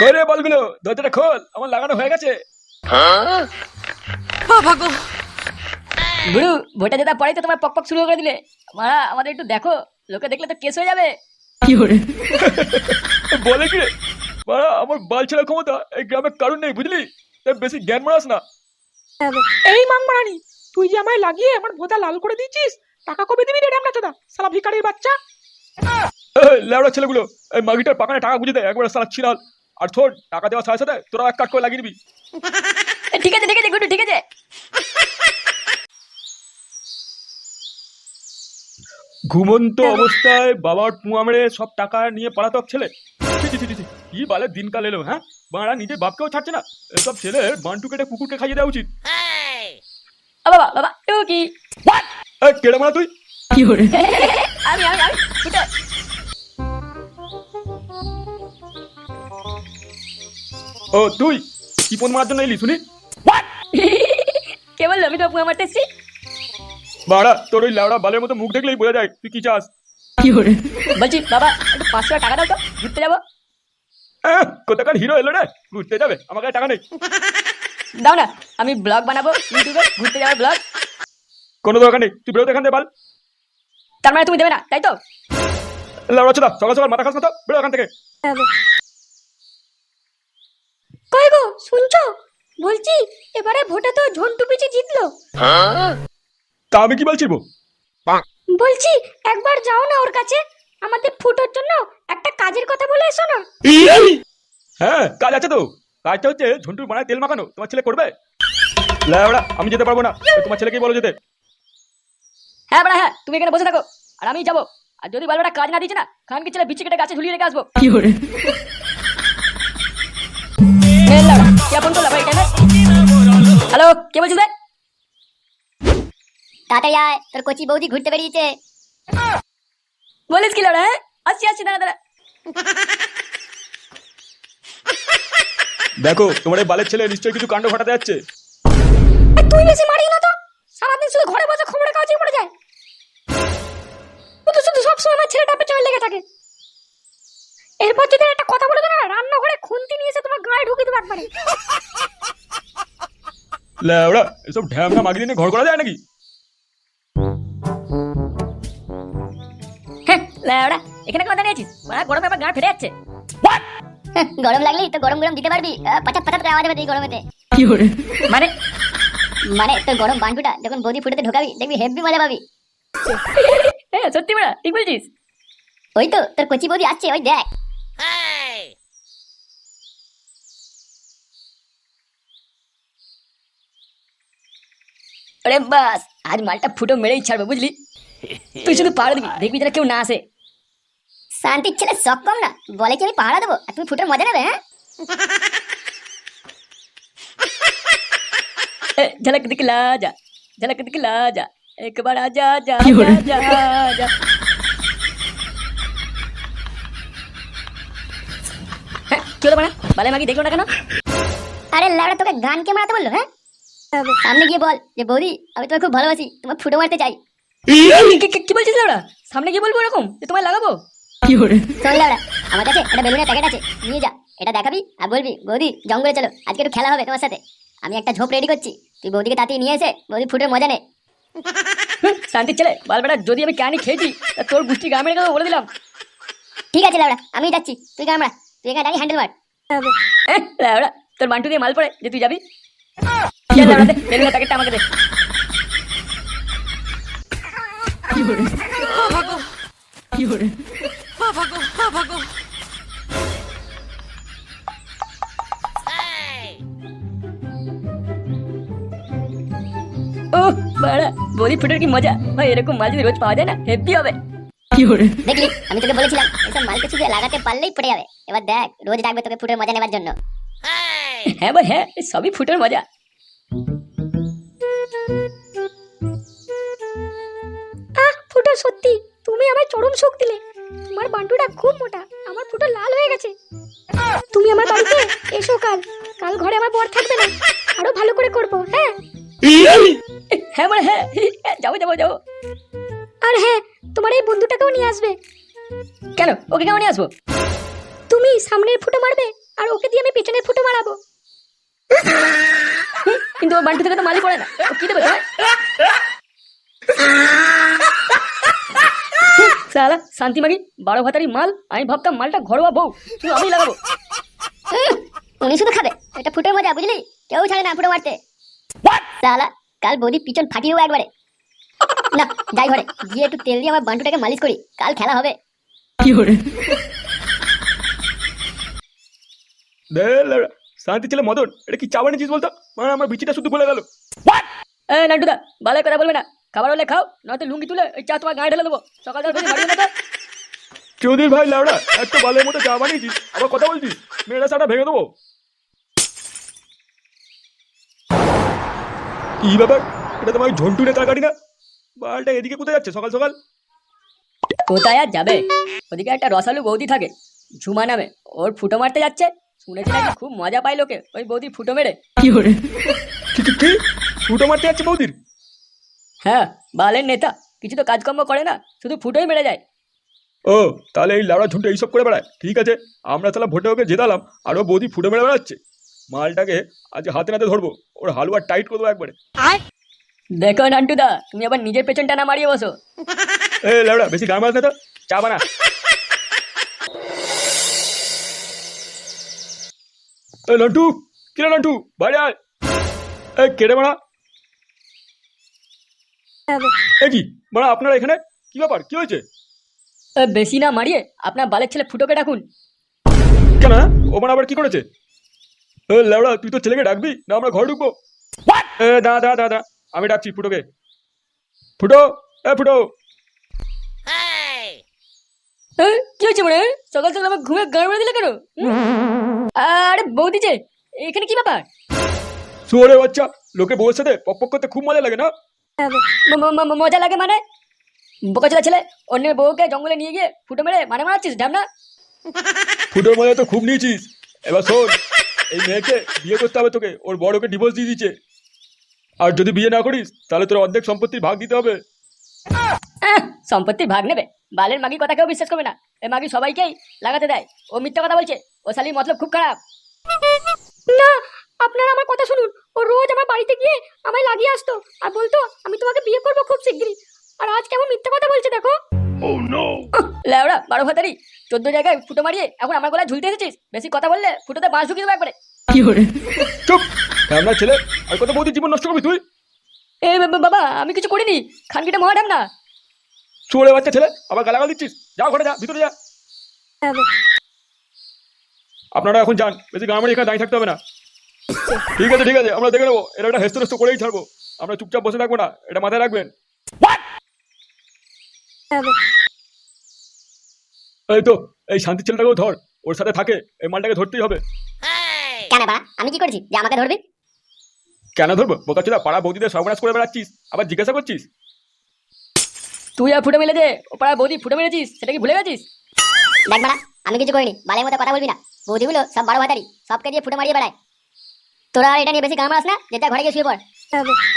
করে বলগুলো দরজাটা খোল আমার লাগানো হয়ে গেছে। গুরু ভোটে যেটা পড়াই তো তোমার পক পক শুরু করে দিলে। মারা আমাদের একটু দেখো লোকে দেখলে তো কেস হয়ে যাবে। বলে কি রে? বাড়া আমার বাল ছেড়া ক্ষমতা এই গ্রামে কারণ নেই বুঝলি? তাই বেশি জ্ঞান মারাস না। এই মাংমারানি তুই যে আমায় লাগিয়ে আমার ভোতা লাল করে দিয়েছিস টাকা কবে দিবি রে রামনা চোদা সালা ভিখারির বাচ্চা। লেবড়া ছেলেগুলো এই মাগিটার পাকানে টাকা বুঝে দেয় একবার সারা ছিড়াল। আর থোর টাকা দেওয়ার সাথে সাথে তোরা এক কাট করে লাগিয়ে নিবি। ঠিক আছে ঠিক আছে ঠিক আছে। ঘুমন্ত অবস্থায় বাবার পুয়া মেরে সব টাকা নিয়ে পলাতক ছেলে। কি বালে দিনকাল এলো হ্যাঁ? বাড়া নিজের বাপকেও ছাড়ছে না। এসব ছেলে বান্টু কেটে কুকুরকে খাইয়ে দেওয়া উচিত। বাবা বাবা কি? কেড়ে মারা তুই? আমি আমি আমি ও তুই কি ফোন মারার জন্য এলি শুনি? কে বলল? আমি তো পুয়া মারতে এসছি বাড়া তোর ওই লেওড়া বালের মতো মুখ দেখলেই বোঝা যায় তুই কি চাস? বলছি বাবা একটু পাঁচশো টাকা দাও তো ঘুরতে যাব। আহ, কোথাকার হিরো এলো রে? ঘুরতে যাবে আমার কাছে টাকা নেই। দাও না আমি ব্লগ বানাবো ইউটিউবে ঘুরতে যাব ব্লগ কোনো দরকার নেই তুই বেরোতে এখান থেকে বাল। তার মানে তুমি দেবে না তাই তো? লেওড়া সকাল সকাল মাথা খাস না তো বেরো এখান থেকে। কই গো শুনছো? বলছি এবারে ভোটে তো ঝন্টু জিতলো। তা আমি কি বলছি বলছি একবার যাও না ওর কাছে আমাদের ফুটোর জন্য একটা কাজের কথা বলে এসো না। হ্যাঁ কাজ আছে তো। কাজটা হচ্ছে ঝন্টুর বানায় তেল মাখানো তোমার ছেলে করবে? আমি যেতে পারব না তোমার ছেলেকেই বলো যেতে। হ্যাঁ বড়া হ্যাঁ তুমি এখানে বসে থাকো। আর আমি যাব। আর যদি বালবাটা কাজ না দিচ্ছে না খানকে ছেলে বিচি কেটে গাছে ঝুলিয়ে রেখে আসব। কে ফোন করল? ভাই এখানে হ্যালো কে বলছিস তাড়াতাড়ি আয় তোর কচি বৌদি ঘুরতে বেরিয়েছে। বলিস কি লড়া হ্যাঁ? আসছি আসছি দাঁড়া দাঁড়া। দেখো তোমার এই বালের ছেলে নিশ্চয়ই কিছু কাণ্ড ঘটাতে যাচ্ছে। তুই বেশি মারিস না তো? সারাদিন শুধু ঘরে বসে খবরের কাগজে পড়ে যায়। সবসময় আমার ছেলেটা পেছনে লেগে থাকে। এরপর যদি একটা কথা বলে না রান্নাঘরে খুন্তি নিয়ে এসে তোমার গায়ে ঢুকিয়ে দেবো একবারে। লেওড়া এসব ঢ্যামনা মাগি দিনে ঘর করা যায় নাকি? হ্যাঁ লেওড়া এখানে দাঁড়িয়ে আছিস গরমে আমার গা ফেটে যাচ্ছে। গরম লাগলেই তো গরম গরম দিতে পারবি। পাচাপ পাচাপ করে আওয়াজ হবে এই গরমেতে। মানে? মানে তোর গরম বান্টুটা যখন বৌদি ফুটেতে ঢোকাবি দেখবি হেভি মজা পাবি। হ্যাঁ সত্যি বড়া ঠিক বলছিস ওই তো তোর কচি বৌদি আসছে ওই দেখ আরে বাস আজ মালটা ফুটো মেরেই ছাড়বে বুঝলি তুই শুধু পাহাড় দিবি দেখবি যেন কেউ না আসে শান্তির ছেলে শখ কম না বলে কি আমি পাহারা দেবো আর তুমি ফুটের মজা নেবে হ্যাঁ ए, झलक दिखला जा झलक दिखला जा একবার আজা যা যা চলো বাড়া বালে মাগি দেখল না কেন আরে লাউড়া তোকে গান কে মারাতে বলল হ্যাঁ সামনে গিয়ে বল যে বৌদি আমি তোমাকে খুব ভালোবাসি তোমার ফুটো মারতে চাই কি বলছিস লাউড়া সামনে গিয়ে বলব এরকম? যে তোমায় লাগাবো? কি করে চল লাউড়া আমার কাছে একটা বেলুনের প্যাকেট আছে নিয়ে যা এটা দেখাবি আর বলবি বৌদি জঙ্গলে চলো আজকে একটু খেলা হবে তোমার সাথে। আমি একটা ঝোপ রেডি করছি তুই বৌদিকে তাড়াতাড়ি নিয়ে এসে বৌদি ফুটের মজা নে। শান্তির ছেলে বালবেটা যদি আমি ক্যানি খেয়েছি তা তোর গুষ্টি গ্রামের কথা বলে দিলাম। ঠিক আছে লাউড়া আমি যাচ্ছি। তুই কামড়া তুই এখানে দাঁড়িয়ে হ্যান্ডেল মার এহ, তোর বান্টু দিয়ে মাল পড়ে যে তুই যাবি। চল লেওড়া, দে, বেলুনের প্যাকেটটা আমাকে দে। বাড়া বলি ফুটের কি মজা? ভাই এরকম মাল যদি রোজ পাওয়া যায় না? হেভি হবে। দেখলি আমি তোকে বলেছিলাম এসব মাল কিছু লাগাতে পারলেই পড়ে যাবে। এবার দেখ রোজ ডাকবে তোকে ফুটের মজা নেবার জন্য। হ্যাঁ ভাই হ্যাঁ সবই ফুটের মজা। আহ ফুটো সত্যি তুমি আমার চরম সুখ দিলে। তোমার বান্টুটা খুব মোটা আমার ফুটো লাল হয়ে গেছে। তুমি আমার বাড়িতে এসো কাল কাল ঘরে আমার বর থাকবে না। আরও ভালো করে করব হ্যাঁ? হ্যাঁ মানে হ্যাঁ যাব যাব যাব। আর হ্যাঁ তোমার এই বন্ধুটাকেও নিয়ে আসবে। কেন? ওকে কেমন নিয়ে আসব? তুমি সামনের ফুটো মারবে আর ওকে দিয়ে আমি পেছনে ফুটো মারাবো। কিন্তু বান্টু থেকে তো মালই পড়ে না। কি দেবে সালা শান্তি মাগি বারো ভাতারি মাল আমি ভাবতাম মালটা ঘরোয়া বউ শুধু আমি লাগাবো। উনি শুধু খাবে এটা ফুটোর মজা বুঝলি? কেউ ছাড়ে না ফুটো মারতে। সালা কাল বৌদি পিছন ফাটিয়ে দেবো একবারে। না যাই ঘরে গিয়ে একটু তেল দিয়ে আমার বান্টুটাকে মালিশ করি কাল খেলা হবে। দে লেওড়া, শান্তি ছেলে মদন এটা কি চা বানিয়েছিস বলতো? মানে আমার বিচিটা শুধু বলে গেল। এ নান্টুদা বালাই কথা বলবে না। খাবার হলে খাও নয়তো লুঙ্গি তুলে ওই চা তোমার গায়ে ঢেলে দেবো। সকাল চৌধুরী ভাই লাউড়া একটা বালের মতো চা বানিয়েছিস আবার কথা বলছিস? মেয়েরা চাটা ভেঙে দেবো। কি ব্যাপার? এটা তোমার ওই ঝন্টু নেতার গাড়ি না? বালটা এদিকে কোথায় যাচ্ছে সকাল সকাল? কোথায় আর যাবে? ওদিকে একটা রসালু বৌদি থাকে ঝুমা নামে। ওর ফুটো মারতে যাচ্ছে। শুনেছি নাকি খুব মজা পায় লোকে। ওই বৌদি ফুটো মেরে। কি কি কি ফুটো মারতে যাচ্ছে বৌদির? হ্যাঁ বালের নেতা। কিছু তো কাজকর্ম করে না শুধু ফুটোই মেরে যায়। ও তাহলে এই লাউড়া ঝুঁটে এইসব করে বেড়ায়। ঠিক আছে আমরা তাহলে ভোটে ওকে জেতালাম আর ও বৌদি ফুটো মেরে বেড়াচ্ছে। মালটাকে আজ হাতে নাতে ধরবো। ওর হালুয়া টাইট করব একবারে। দেখো নান্টুদা তুমি আবার নিজের পেছনটা না মারিয়ে বসো। এ লাউড়া বেশি গান মারাস না তো। চা বানা। এ লন্টু কিরে লন্টু বাইরে আয়। এ কেড়ে মারা? এ কি? মারা আপনারা এখানে? কি ব্যাপার? কি হয়েছে? বেশি না মারিয়ে আপনার বালের ছেলে ফুটোকে ডাকুন। কেন হ্যাঁ? ও মানে আবার কি করেছে? লেওড়া তুই তো ছেলেকে ডাকবি না আমরা ঘরে ঢুকবো। দা দা দা দা আমি ডাকছি ফুটোকে। ফুটো এ ফুটো। কি হয়েছে মানে সকাল সকাল আমার ঘুমে গাড় মেরে দিলে কেন? আরে বৌদি যে এখানে কি ব্যাপার? শুয়োরে বাচ্চা লোকে বউয়ের সাথে পক পক করতে খুব মজা লাগে না? ম- মজা লাগে মানে? বোকাচোদা ছেলে অন্যের বউকে জঙ্গলে নিয়ে গিয়ে ফুটো মেরে মানে মারাচ্ছিস ডাম না ফুটোর মজা তো খুব নিয়েছিস। এবার শোন এই মেয়েকে বিয়ে করতে হবে তোকে। ওর বড়কে ডিভোর্স দিয়ে দিচ্ছে আর যদি বিয়ে না করিস তাহলে তোর অর্ধেক সম্পত্তির ভাগ দিতে হবে। সম্পত্তির ভাগ নেবে? বালের মাগি কথা কেউ বিশ্বাস করবে না। এ মাগি সবাইকেই লাগাতে দেয়। ও মিথ্যা কথা বলছে। ও শালির মতলব খুব খারাপ। না আপনারা আমার কথা শুনুন। ও রোজ আমার বাড়িতে গিয়ে আমায় লাগিয়ে আসতো। আর বলতো আমি তোমাকে বিয়ে করব খুব শিগগিরই। আর আজ কেমন মিথ্যা কথা বলছে দেখো। লেওড়া বারো ভাতারি চোদ্দ জায়গায় ফুটো মারিয়ে এখন আমার গলায় ঝুলতে এসেছিস? বেশি কথা বললে ফুটোতে বাঁশ ঢুকিয়ে দেবো একবারে। চুপ! আমরা ছেলে আর কত বৌদির জীবন নষ্ট করবি তুই? এ বাবা আমি কিছু করিনি। খানকিটা মহাডাম না। চোরে বাচ্চা ছেলে আবার গালাগাল দিচ্ছিস? যা ঘরে যা ভিতরে যা। আপনারা এখন যান বেশি গাড়ি এখানে দাঁড়িয়ে থাকতে হবে না। ঠিক আছে ঠিক আছে আমরা দেখে নেব। এরা একটা হেস্ত হেস্ত করেই ছাড়বো। আমরা চুপচাপ বসে থাকব না এটা মাথায় রাখবেন। এই তো এই শান্তি ছেলেটাকেও ধর। ওর সাথে থাকে এই মালটাকে ধরতেই হবে। কেন বাড়া? আমি কি করেছি? যে আমাকে ধরবি? কেন ধরবো? বোকাচোদা পাড়া বৌদিদের সর্বনাশ করে বেড়াচ্ছিস? আবার জিজ্ঞাসা করছিস? তুই আর ফুটো মেলে দে ও পাড়া বৌদি ফুটো মেরেছিস সেটা কি ভুলে গেছিস? দেখ বাড়া আমি কিছু করিনি। বালের মতো কথা বলবি না। বৌদিগুলো সব বারো ভাতারি সবকে দিয়ে ফুটে মারিয়ে বেড়ায়। তোরা আর এটা নিয়ে বেশি না যেটা ঘরে গিয়ে শুয়ে পড়।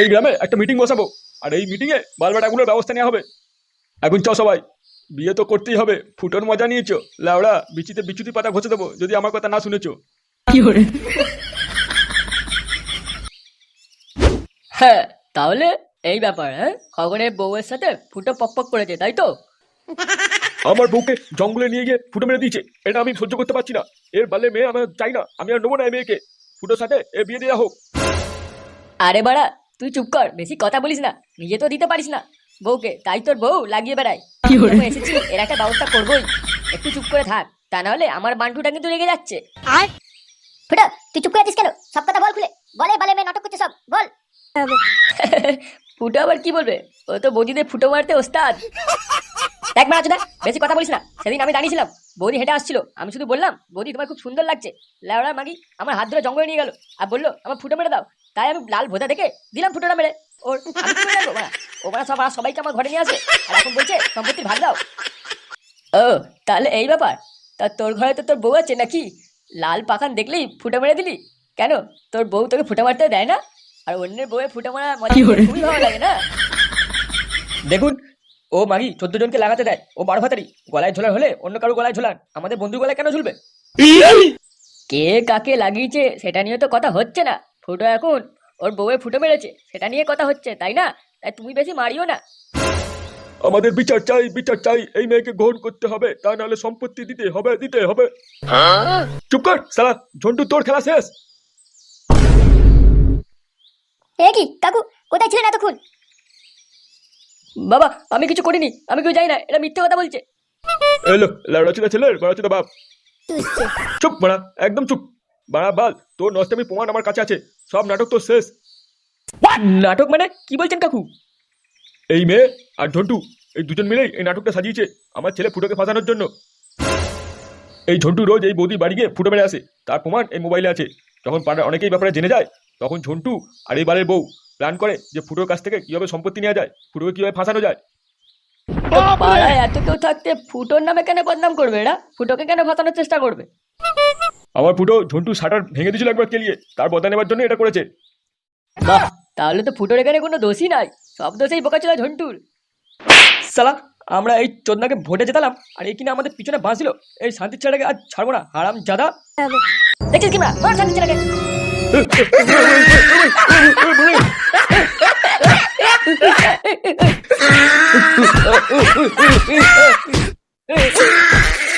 এই গ্রামে একটা মিটিং বসাবো। আর এই মিটিংয়ে বালবাটাগুলোর ব্যবস্থা নেওয়া হবে। এখন চ সবাই বিয়ে তো করতেই হবে ফুটোর মজা নিয়েছো লাউড়া বিচিতে বিচুতি পাতা ঘষে দেবো যদি আমার কথা না শুনেছো। হ্যাঁ তাহলে এই ব্যাপার হ্যাঁ? খগনের বউয়ের সাথে ফুটো পক পক করেছে তাই তো? আমার বউকে জঙ্গলে নিয়ে গিয়ে ফুটো মেরে দিয়েছে এটা আমি সহ্য করতে পারছি না। এর বালে মেয়ে আমি চাই না আমি আর নেব না এই মেয়েকে। ফুটোর সাথে এ বিয়ে দেওয়া হোক। আরে বাড়া তুই চুপ কর বেশি কথা বলিস না নিজে তো দিতে পারিস না। বউকে তাই তোর বউ? লাগিয়ে বেড়ায়। এসেছি। এর একটা ব্যবস্থা করবোই। একটু চুপ করে থাক। তা নাহলে আমার বান্টুটা কিন্তু রেগে যাচ্ছে। ফুটো তুই চুপ করে আছিস কেন? সব কথা বল খুলে। বলে বলে মেয়ে নাটক করছে সব। বল। ফুটো আবার কি বলবে? ও তো বৌদিদের ফুটো মারতে ওস্তাদ। দেখ মারা চোদা বেশি কথা বলিস না। সেদিন আমি দাঁড়িয়েছিলাম। বৌদি হেঁটে আসছিল। আমি শুধু বললাম বৌদি তোমার খুব সুন্দর লাগছে। লেওড়া মাগি আমার হাত ধরে জঙ্গলে নিয়ে গেল। আর বলল আমার ফুটো মেরে দাও। তাই আমি লাল ভোজা দেখে দিলাম ফুটোটা মেরে। ওর আমি কি করে জানব বাড়া? ও মানে সব সবাইকে আমার ঘরে নিয়ে আসে। আর এখন বলছে সম্পত্তির ভাগ দাও। ও তাহলে এই ব্যাপার। তা তোর ঘরে তো তোর বউ আছে নাকি? লাল পাখান দেখলেই ফুটো মেরে দিলি? কেন? তোর বউ তোকে ফুটো মারতে দেয় না? আর অন্যের বউয়ে ফুটো মারা মজা খুবই ভালো লাগে না? দেখুন ও মাগি চোদ্দ জনকে লাগাতে দেয়। ও বারো ভাতারি। গলায় ঝোলার হলে অন্য কারও গলায় ঝোলান। আমাদের বন্ধুর গলায় কেন ঝুলবে? কে কাকে লাগিয়েছে সেটা নিয়ে তো কথা হচ্ছে না। ফুটো এখন ওর বউয়ে ফুটো মেরেছে সেটা নিয়ে কথা হচ্ছে তাই না? তাই তুমি বেশি মারিও না। আমাদের বিচার চাই বিচার চাই এই মেয়েকে গ্রহণ করতে হবে তা নাহলে সম্পত্তি দিতে হবে দিতে হবে। চুপ কর সালা ঝন্টু তোর খেলা শেষ। এ কি কাকু কোথায় ছিলেন এতক্ষণ? বাবা আমি কিছু করিনি আমি কেউ যাই না এটা মিথ্যে কথা বলছে। এলো লাউড়াচুদা ছেলে বাড়াচুদা বাপ। চুপ বাড়া একদম চুপ। বাল তোর নষ্টামি প্রমাণ আমার কাছে আছে। সব নাটক তো শেষ। নাটক মানে? কি বলছেন কাকু? এই মেয়ে আর ঝন্টু এই দুজন মিলেই এই নাটকটা সাজিয়েছে আমার ছেলে ফুটোকে ফাঁসানোর জন্য। এই ঝন্টু রোজ এই বৌদি বাড়ি গিয়ে ফুটো মেরে আসে। তার প্রমাণ এই মোবাইলে আছে। যখন পাড়ার অনেকেই ব্যাপারে জেনে যায় তখন ঝন্টু আর এই বাড়ির বউ প্ল্যান করে যে ফুটোর কাছ থেকে কীভাবে সম্পত্তি নেওয়া যায় ফুটোকে কীভাবে ফাঁসানো যায়। পাড়ায় এত কেউ থাকতে ফুটোর নামে কেন বদনাম করবে এরা? ফুটোকে কেন ফাঁসানোর চেষ্টা করবে? আমার ফুটো ঝন্টু শাটার ভেঙে দিয়েছিল একবার কেলিয়ে তার বদলা নেবার জন্য এটা করেছে। বাহ তাহলে তো ফুটোর এখানে কোনো দোষই নাই সব দোষেই বোকা ছিল ঝন্টুর। সালা আমরা এই চোদ্দাকে ভোটে জেতালাম আর এই কিনা আমাদের পিছনে বাঁচিল এই শান্তির ছেলেটাকে আর ছাড়বো না হারাম জাদা। দেখছিস মার